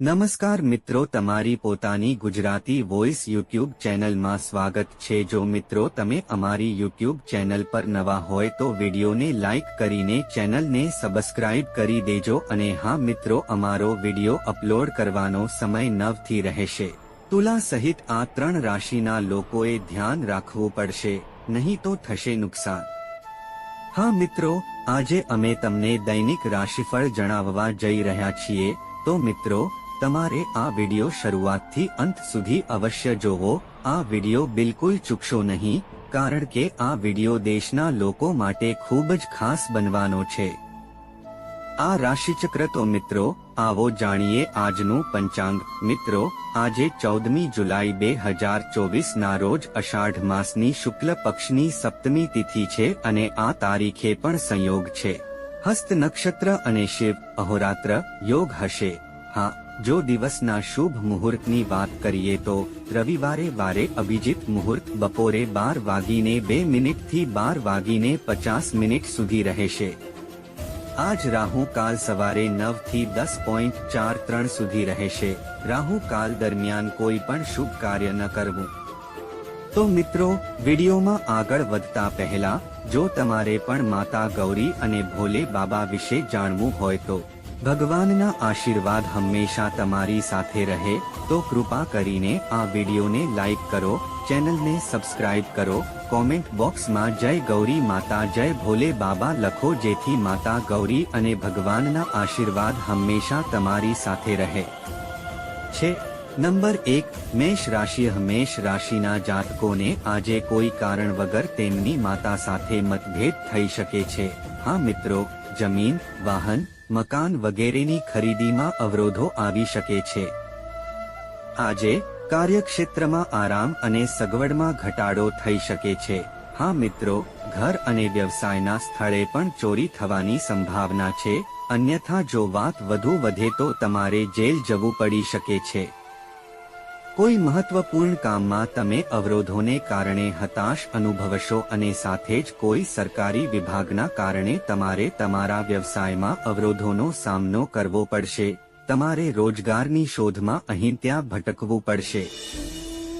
નમસ્કાર મિત્રો, તમારી પોતાની ગુજરાતી વોઇસ યુટ્યુબ ચેનલમાં સ્વાગત છે. જો મિત્રો, તમે અમારી યુટ્યુબ ચેનલ પર નવા હોય તો વિડીયોને લાઇક કરીને ચેનલને સબસ્ક્રાઇબ કરી દેજો અને હા મિત્રો, અમારો વીડિયો અપલોડ કરવાનો સમય નવથી રહેશે. તુલા સહિત આ ત્રણ રાશિના લોકોએ ધ્યાન રાખવું પડશે, નહીં તો થશે નુકસાન. હા મિત્રો, આજે અમે તમને દૈનિક રાશિફળ જણાવવા જઈ રહ્યા છીએ. તો મિત્રો તમારે આ વિડિયો શરૂઆતથી અંત સુધી અવશ્ય જોવો. આ વિડિયો બિલકુલ ચૂકશો નહીં, કારણ કે આ વિડિયો દેશના લોકો માટે ખૂબ જ ખાસ બનવાનો છે. આ રાશિચક્ર તો મિત્રો, આવો જાણીએ આજનું પંચાંગ. મિત્રો, આજે ચૌદમી જુલાઈ બે હજાર ચોવીસ ના રોજ અષાઢ માસની શુક્લ પક્ષની સપ્તમી તિથિ છે અને આ તારીખે પણ સંયોગ છે. હસ્ત નક્ષત્ર અને શિવ, અહોરાત્ર, યોગ હશે. હા જો દિવસના શુભ મુહૂર્તની વાત કરીએ તો રવિવારે વારે અભિજીત મુહૂર્ત બપોરે બાર વાગીને બે મિનિટથી બાર વાગીને પચાસ મિનિટ સુધી રહેશે. આજ રાહુ કાલ સવારે નવથી દસ પોઈન્ટ ચાર ત્રણ સુધી રહેશે. રાહુ કાલ દરમિયાન કોઈ પણ શુભ કાર્ય ન કરવું. તો મિત્રો, વિડીયોમાં આગળ વધતા પહેલા, જો તમારે પણ માતા ગૌરી અને ભોલે બાબા વિશે જાણવું હોય તો ભગવાનના આશીર્વાદ હંમેશા તમારી સાથે રહે, તો કૃપા કરીને આ વિડીયોને લાઈક કરો, ચેનલને સબસ્ક્રાઇબ કરો, કોમેન્ટ બોક્સમાં જય ગૌરી માતા, જય ભોલે બાબા લખો જેથી માતા ગૌરી અને ભગવાનના આશીર્વાદ હંમેશા તમારી સાથે રહે. છે. નંબર એક, મેષ રાશિ મેષ રાશિના જાતકોને આજે કોઈ કારણ વગર તેમની માતા સાથે મતભેદ થઈ શકે છે. હા મિત્રો, જમીન, વાહન મકાન વગેરેની ખરીદીમાં અવરોધો આવી શકે છે. આજે, કાર્યક્ષેત્રમાં આરામ અને સગવડમાં ઘટાડો થઈ શકે છે. હા મિત્રો, ઘર અને વ્યવસાયના સ્થળે પણ ચોરી થવાની સંભાવના છે. અન્યથા જો વાત વધુ વધે તો તમારે જેલ જવું પડી શકે છે. કોઈ મહત્વપૂર્ણ કામમાં તમે અવરોધોને કારણે હતાશ અનુભવશો અને સાથે જ કોઈ સરકારી વિભાગના કારણે તમારે તમારા વ્યવસાયમાં અવરોધોનો સામનો કરવો પડશે. તમારે રોજગારની શોધમાં અહીં ત્યાં ભટકવું પડશે.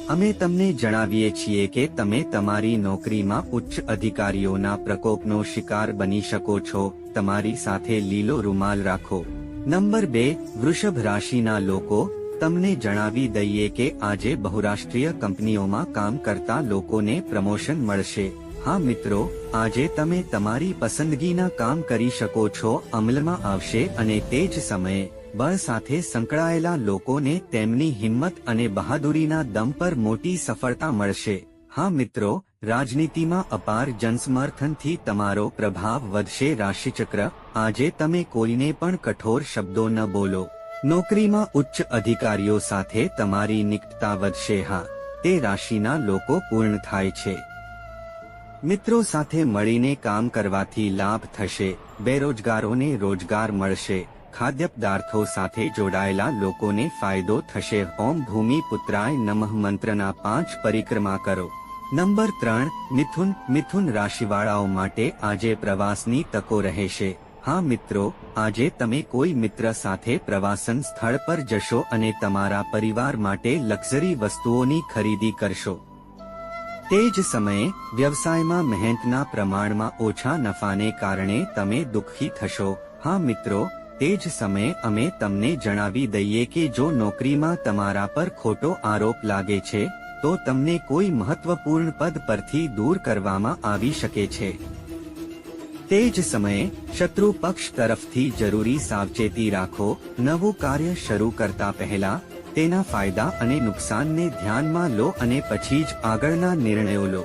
અમે તમને જણાવીએ છીએ કે તમે તમારી નોકરીમાં ઉચ્ચ અધિકારીઓના પ્રકોપનો શિકાર બની શકો છો. તમારી સાથે લીલો રૂમાલ રાખો. નંબર બે, વૃષભ રાશિના લોકો તમને જણાવી દઈએ કે આજે બહુરાષ્ટ્રીય કંપનીઓમાં કામ કરતા લોકોને પ્રમોશન મળશે. હા મિત્રો, આજે તમે તમારી પસંદગીના કામ કરી શકો છો, અમલમાં આવશે અને તે જ સમયે, બળ સાથે સંકળાયેલા લોકોને તેમની હિંમત અને બહાદુરીના દમ પર મોટી સફળતા મળશે. હા મિત્રો, રાજનીતિમાં અપાર જનસમર્થનથી તમારો પ્રભાવ વધશે. રાશિચક્ર, આજે તમે કોઈને પણ કઠોર શબ્દો ન બોલો. નોકરીમાં ઉચ્ચ અધિકારીઓ સાથે તમારી નિકટતા વધશે, હા, તે રાશિના લોકો પૂર્ણ થાય છે. મિત્રો સાથે મળીને કામ કરવાથી લાભ થશે, બેરોજગારોને રોજગાર મળશે ખાદ્ય પદાર્થો સાથે જોડાયેલા લોકોને ફાયદો થશે ઓમ ભૂમિ પુત્રાય નમઃ મંત્રના પાંચ પરિક્રમા કરો. નંબર ત્રણ, મિથુન મિથુન રાશિવાળાઓ માટે આજે પ્રવાસની તકો રહેશે. હા મિત્રો, આજે તમે કોઈ મિત્ર સાથે પ્રવાસન સ્થળ પર જશો અને તમારા પરિવાર માટે લક્ઝરી વસ્તુઓની ખરીદી કરશો. તે જ સમયે, વ્યવસાયમાં મહેનતના પ્રમાણમાં ઓછા નફાને કારણે તમે દુઃખી થશો. હા મિત્રો, તે જ સમયે અમે તમને જણાવી દઈએ કે જો નોકરીમાં તમારા પર ખોટો આરોપ લાગે છે, તો તમને કોઈ મહત્વપૂર્ણ પદ પરથી દૂર કરવામાં આવી શકે છે. તે જ સમયે, શત્રુ પક્ષ તરફથી જરૂરી સાવચેતી રાખો, નવું કાર્ય શરૂ કરતા પહેલા, તેના ફાયદા અને નુકસાનને ધ્યાનમાં લો અને પછી જ આગળના નિર્ણયો લો.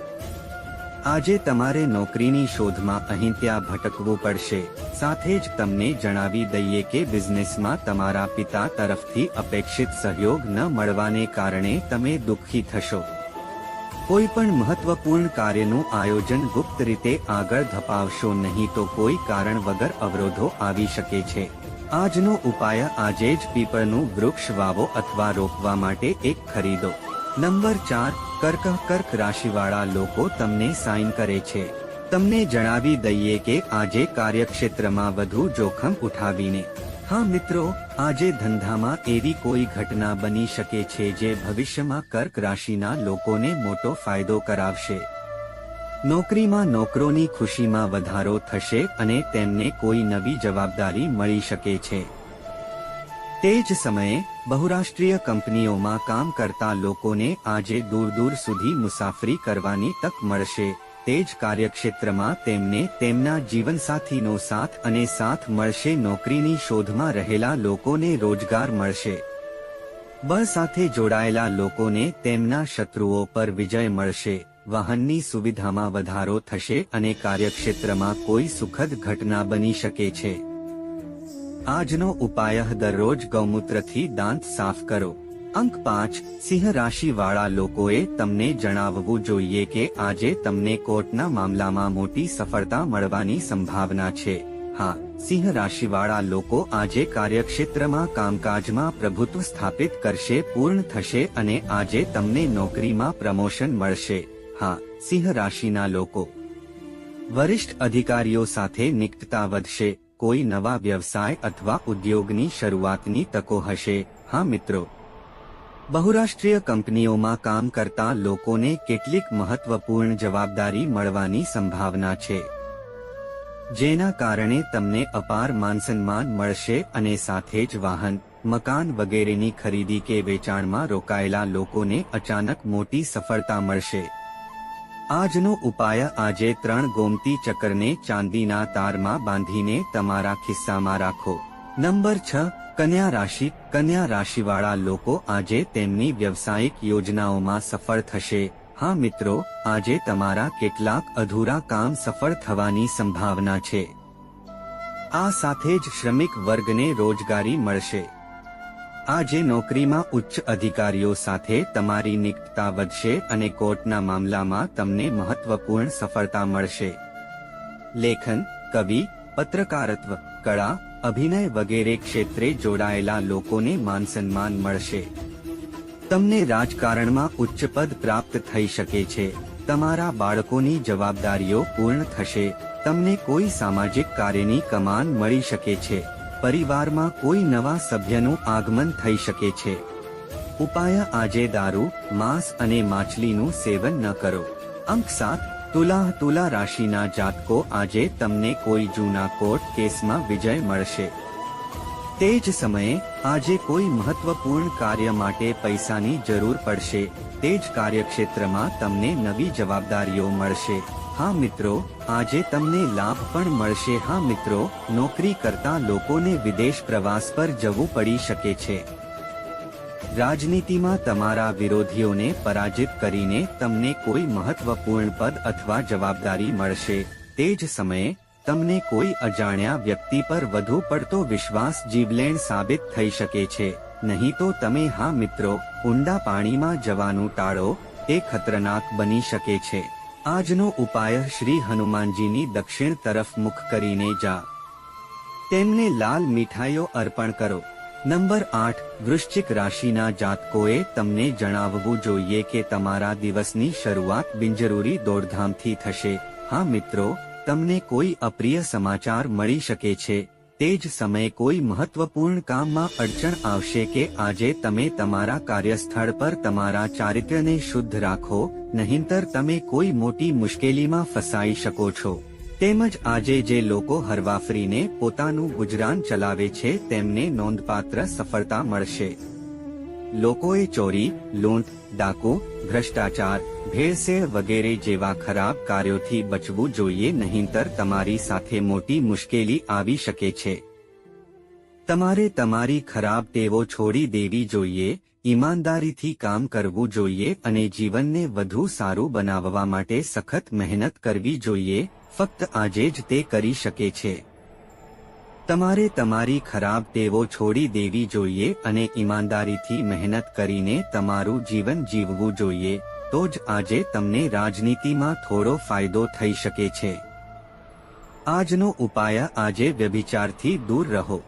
આજે તમારે નોકરીની શોધમાં અહીં ત્યાં ભટકવું પડશે. સાથે જ તમને જણાવી દઈએ કે બિઝનેસમાં તમારા પિતા તરફથી અપેક્ષિત સહયોગ ન મળવાને કારણે તમે દુઃખી થશો. કોઈ પણ મહત્વપૂર્ણ કાર્યનું આયોજન ગુપ્ત રીતે આગળ ધપાવશો નહીં તો કોઈ કારણ વગર અવરોધો આવી શકે છે. આજનો ઉપાય આજે જ પીપળનું વૃક્ષ વાવો અથવા રોપવા માટે એક ખરીદો. નંબર ચાર, કર્ક કર્ક રાશિવાળા લોકો તમને સાઇન કરે છે. તમને જણાવી દઈએ કે આજે કાર્યક્ષેત્રમાં વધુ જોખમ ઉઠાવીને હા મિત્રો, આજે ધંધામાં એવી કોઈ ઘટના બની શકે છે જે ભવિષ્યમાં કર્ક રાશિના લોકોને મોટો ફાયદો કરાવશે. નોકરીમાં નોકરોની ખુશીમાં વધારો થશે અને તેમને કોઈ નવી જવાબદારી મળી શકે છે. તે જ સમયે, બહુરાષ્ટ્રીય કંપનીઓમાં કામ કરતા લોકોને આજે દૂર દૂર સુધી મુસાફરી કરવાની તક મળશે. તે જ કાર્યક્ષેત્રમાં તેમને તેમના જીવનસાથીનો સાથ અને સાથ મળશે, નોકરીની શોધમાં રહેલા લોકોને રોજગાર મળશે. બળ સાથે જોડાયેલા લોકોને તેમના શત્રુઓ પર વિજય મળશે. વાહનની સુવિધામાં વધારો થશે અને કાર્યક્ષેત્રમાં કોઈ સુખદ ઘટના બની શકે છે. આજનો ઉપાય, દરરોજ ગૌમૂત્રથી દાંત સાફ કરો. અંક પાંચ, સિંહ રાશિ વાળા લોકોએ તમને જણાવવું જોઈએ કે આજે તમને કોર્ટના મામલામાં મોટી સફળતા મળવાની સંભાવના છે. હા, સિંહ રાશિવાળા લોકો આજે કાર્યક્ષેત્રમાં કામકાજમાં પ્રભુત્વ સ્થાપિત કરશે, પૂર્ણ થશે અને આજે તમને નોકરીમાં પ્રમોશન મળશે. હા, સિંહ રાશિના લોકો. વરિષ્ઠ અધિકારીઓ સાથે નિકટતા વધશે, કોઈ નવા વ્યવસાય અથવા ઉદ્યોગની શરૂઆતની તકો હશે. હા મિત્રો બહુરાષ્ટ્રીય કંપનીઓમાં કામ કરતા લોકોને કેટલીક મહત્વપૂર્ણ જવાબદારી મળવાની સંભાવના છે. જેના કારણે તમને અપાર માનસન્માન મળશે અને સાથે જ વાહન, મકાન વગેરેની ખરીદી કે વેચાણમાં રોકાયેલા લોકોને અચાનક મોટી સફળતા મળશે. આજનો ઉપાય આજે ત્રણ ગોમતી ચક્રને ચાંદીના તારમાં બાંધીને તમારા ખિસ્સામાં રાખો. નંબર છ, કન્યા રાશિ, કન્યા રાશિવાળા લોકો આજે તેમની વ્યવસાયિક યોજનાઓમાં સફળ થશે. હા મિત્રો, આજે તમારા કેટલાક અધૂરા કામ સફળ થવાની સંભાવના છે. આ સાથે જ શ્રમિક વર્ગને રોજગારી મળશે. આજે નોકરીમાં ઉચ્ચ અધિકારીઓ સાથે તમારી નિકટતા વધશે અને કોર્ટના મામલામાં તમને મહત્વપૂર્ણ સફળતા મળશે. લેખન, કવિ, પત્રકારત્વ, કળા અભિનય વગેરે ક્ષેત્રે જોડાયેલા લોકોને માન સન્માન મળશે. તમને રાજકારણમાં ઉચ્ચ પદ પ્રાપ્ત થઈ શકે છે. તમારા બાળકોની જવાબદારીઓ પૂર્ણ થશે. તમને કોઈ સામાજિક કાર્યની કમાન મળી શકે છે. પરિવારમાં કોઈ નવા સભ્યનું આગમન થઈ શકે છે. ઉપાય આજે દારૂ, માંસ અને માછલીનું સેવન ન કરો. અંક સાત તુલા તુલા રાશિના જાતકો આજે તમને કોઈ જૂના કોર્ટ કેસમાં વિજય મળશે. તે જ સમયે આજે કોઈ મહત્વપૂર્ણ કાર્ય માટે પૈસાની જરૂર પડશે. તે જ કાર્યક્ષેત્રમાં તમને નવી જવાબદારીઓ મળશે. હા મિત્રો, આજે તમને લાભ પણ મળશે. હા મિત્રો, નોકરી કરતા લોકોને વિદેશ પ્રવાસ પર જવું પડી શકે છે. રાજનીતિમાં તમારા વિરોધીઓને પરાજિત કરીને તમને કોઈ મહત્વપૂર્ણ પદ અથવા જવાબદારી મળશે. તે જ સમયે, તમને કોઈ અજાણ્યા વ્યક્તિ પર વધુ પડતો વિશ્વાસ જીવલેણ સાબિત થઈ શકે છે. નહીં તો તમે, હા મિત્રો, ઊંડા પાણીમાં જવાનું ટાળો, એ ખતરનાક બની શકે છે. આજનો ઉપાય શ્રી હનુમાનજીની દક્ષિણ તરફ મુખ કરીને જા. તેમને લાલ મીઠાઈઓ અર્પણ કરો. નંબર આઠ, વૃશ્ચિક રાશિના જાતકોએ તમને જણાવવું જોઈએ કે તમારા દિવસની શરૂઆત બિનજરૂરી દોડધામથી થશે. હા મિત્રો, તમને કોઈ અપ્રિય સમાચાર મળી શકે છે. તે જ સમયે કોઈ મહત્વપૂર્ણ કામમાં અડચણ આવશે કે આજે તમે તમારા કાર્યસ્થળ પર તમારા ચારિત્ર્યને શુદ્ધ રાખો, નહીંતર તમે કોઈ મોટી મુશ્કેલીમાં ફસાઈ શકો છો. તેમજ આજે જે લોકો હરવાફરીને પોતાનું ગુજરાન ચલાવે છે તેમને નોંધપાત્ર સફળતા મળશે. લોકોએ ચોરી, લૂંટ, ડાકુ, ભ્રષ્ટાચાર, ભેળસેળ વગેરે જેવા ખરાબ કાર્યોથી બચવું જોઈએ નહીંતર તમારી સાથે મોટી મુશ્કેલી આવી શકે છે. તમારે તમારી ખરાબ ટેવો છોડી દેવી જોઈએ, ઈમાનદારીથી કામ કરવું જોઈએ અને જીવનને વધુ સારું બનાવવા માટે સખત મહેનત કરવી જોઈએ ફક્ત આજે જ તે કરી શકે છે. તમારે તમારી ખરાબ ટેવો છોડી દેવી જોઈએ અને ઈમાનદારીથી મહેનત કરીને તમારું જીવન જીવવું જોઈએ, તો જ આજે તમને રાજનીતિમાં થોડો ફાયદો થઈ શકે છે. આજનો ઉપાય આજે વ્યભિચારથી દૂર રહો.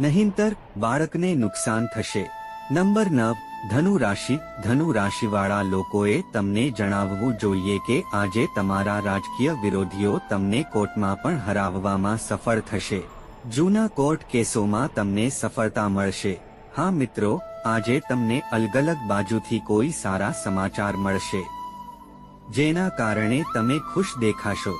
નહીંતર બાળકને નુકસાન થશે. નંબર નવ ધનુ રાશિ ધનુ રાશિવાળા લોકોએ તમને જણાવવું જોઈએ કે આજે તમારા રાજકીય વિરોધીઓ તમને કોર્ટમાં પણ હરાવવામાં સફળ થશે. જૂના કોર્ટ કેસોમાં તમને સફળતા મળશે. હા મિત્રો, આજે તમને અલગ અલગ બાજુથી કોઈ સારા સમાચાર મળશે. જેના કારણે તમે ખુશ દેખાશો.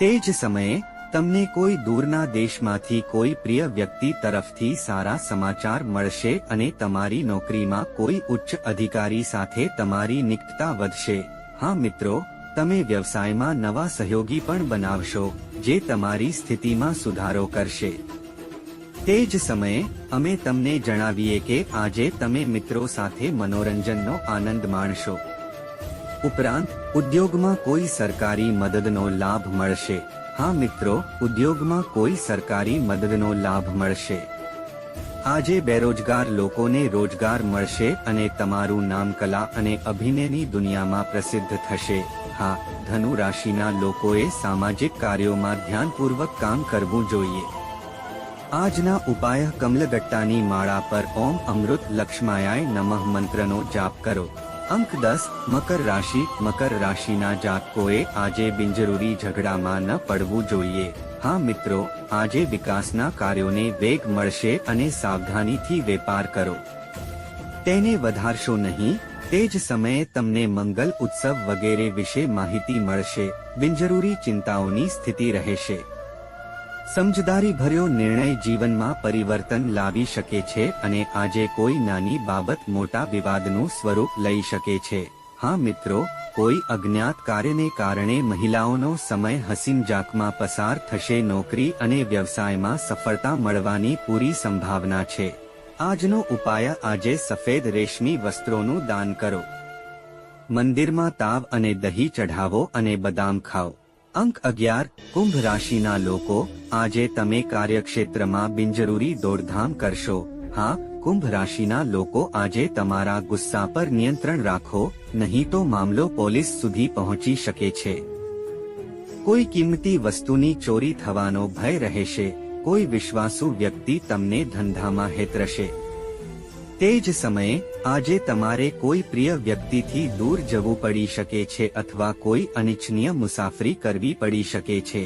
તે જ સમયે તમને કોઈ દૂરના દેશમાંથી કોઈ પ્રિય વ્યક્તિ તરફથી સારા સમાચાર મળશે અને તમારી નોકરીમાં કોઈ ઉચ્ચ અધિકારી સાથે તમારી નિકટતા વધશે. હા મિત્રો, તમે વ્યવસાયમાં નવા સહયોગી પણ બનાવશો, જે તમારી સ્થિતિમાં સુધારો કરશે. તે જ સમયે, અમે તમને જણાવીએ કે આજે તમે મિત્રો સાથે મનોરંજનનો આનંદ માણશો. ઉપરાંત, ઉદ્યોગમાં કોઈ સરકારી મદદનો લાભ મળશે. હા મિત્રો, ઉદ્યોગમાં કોઈ સરકારી મદદનો લાભ મળશે. આજે બેરોજગાર લોકોને રોજગાર મળશે અને તમારું નામ કલા અને અભિનયની દુનિયામાં પ્રસિદ્ધ થશે. હા, ધનુ રાશિના લોકોએ સામાજિક કાર્યોમાં ધ્યાનપૂર્વક કામ કરવું જોઈએ. આજના ઉપાય કમલગટ્ટાની માળા પર ઓમ અમૃત લક્ષ્માયાય નમઃ મંત્રનો જાપ કરો. અંક દસ મકર રાશિ, મકર રાશિના જાતકોએ આજે બિનજરૂરી ઝઘડામાં ન પડવું જોઈએ. હા મિત્રો, આજે વિકાસના કાર્યોને વેગ મળશે અને સાવધાનીથી વેપાર કરો. તેને વધારશો નહીં, તે જ સમયે તમને મંગલ ઉત્સવ વગેરે વિશે માહિતી મળશે. બિનજરૂરી ચિંતાઓની સ્થિતિ રહેશે. સમજદારી ભર્યો નિર્ણય જીવનમાં પરિવર્તન લાવી શકે છે અને આજે કોઈ નાની બાબત મોટા વિવાદનું સ્વરૂપ લઈ શકે છે. હા મિત્રો, કોઈ અજ્ઞાત કાર્યને કારણે મહિલાઓનો સમય હસીન જાકમાં પસાર થશે, નોકરી અને વ્યવસાયમાં સફળતા મળવાની પૂરી સંભાવના છે. આજનો ઉપાય આજે સફેદ રેશમી વસ્ત્રોનું દાન કરો. મંદિરમાં તાવ અને દહીં ચઢાવો અને બદામ ખાઓ. અંક અગિયાર, કુંભ રાશિના લોકો, આજે તમે કાર્યક્ષેત્રમાં બિનજરૂરી દોડધામ કરશો. હા, કુંભ રાશિના લોકો, આજે તમારા ગુસ્સા પર નિયંત્રણ રાખો, નહીં તો મામલો પોલીસ સુધી પહોંચી શકે છે. કોઈ કિંમતી વસ્તુની ચોરી થવાનો ભય રહેશે, કોઈ વિશ્વાસુ વ્યક્તિ તમને ધંધામાં હેતરશે. તે જ સમયે, આજે તમારે કોઈ પ્રિય વ્યક્તિથી દૂર જવું પડી શકે છે અથવા કોઈ અનિચ્છનીય મુસાફરી કરવી પડી શકે છે.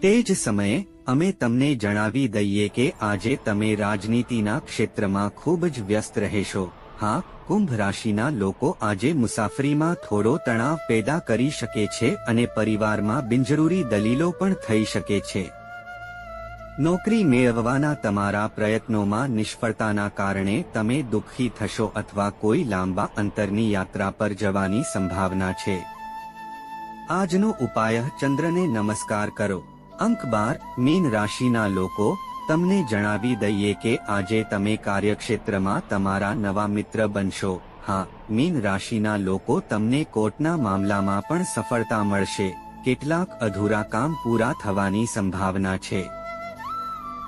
તે જ સમયે, અમે તમને જણાવી દઈએ કે આજે તમે રાજનીતિના ક્ષેત્રમાં ખૂબ જ વ્યસ્ત રહેશો. હા, કુંભ રાશિના લોકો આજે મુસાફરીમાં થોડો તણાવ પેદા કરી શકે છે અને પરિવારમાં બિનજરૂરી દલીલો પણ થઈ શકે છે. નોકરી મેળવવાના તમારા પ્રયત્નોમાં નિષ્ફળતાના કારણે તમે દુઃખી થશો અથવા કોઈ લાંબા અંતરની યાત્રા પર જવાની સંભાવના છે. આજનો ઉપાય, ચંદ્રને નમસ્કાર કરો. અંક બાર, મીન રાશિના લોકો, તમને જણાવી દઈએ કે આજે તમે કાર્યક્ષેત્રમાં તમારા નવા મિત્ર બનશો. હા, મીન રાશિના લોકો, તમને કોર્ટના મામલામાં પણ સફળતા મળશે. કેટલાક અધૂરા કામ પૂરા થવાની સંભાવના છે.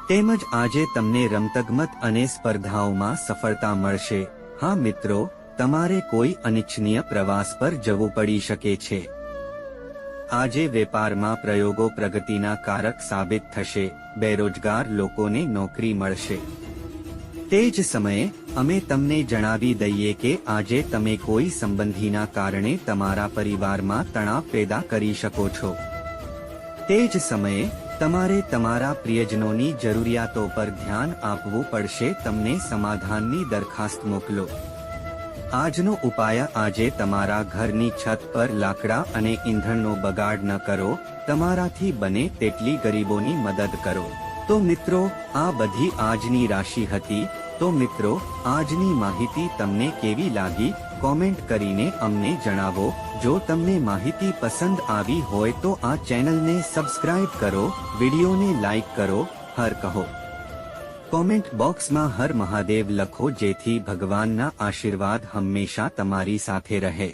તેમજ આજે તમને રમતગમત અને સ્પર્ધાઓમાં સફળતા મળશે. હા મિત્રો, તમારે કોઈ અનિચ્છનીય પ્રવાસ પર જવું પડી શકે છે. આજે વેપારમાં પ્રયોગો પ્રગતિના કારક સાબિત થશે. બેરોજગાર લોકોને નોકરી મળશે. તે જ સમયે, અમે તમને જણાવી દઈએ કે આજે તમે કોઈ સંબંધીના કારણે તમારા પરિવારમાં તણાવ પેદા કરી શકો છો. તે જ સમયે તમારે તમારા પ્રિયજનોની જરૂરિયાતો પર ધ્યાન આપવું પડશે, તમને સમાધાનની દરખાસ્ત મોકલો. આજનો ઉપાય, આજે તમારા ઘરની છત પર લાકડા અને ઈંધણનો બગાડ ન કરો, તમારાથી બને તેટલી ગરીબોની મદદ કરો. તો મિત્રો, આ બધી આજની રાશિ હતી, તો મિત્રો, આજની માહિતી તમને કેવી લાગી? કોમેન્ટ કરીને અમને જણાવો. જો તમને માહિતી પસંદ આવી હોય તો આ ચેનલને સબસ્ક્રાઇબ કરો, વિડીયોને લાઇક કરો, હર કહો. કોમેન્ટ બોક્સમાં હર મહાદેવ લખો જેથી ભગવાનના આશીર્વાદ હંમેશા તમારી સાથે રહે.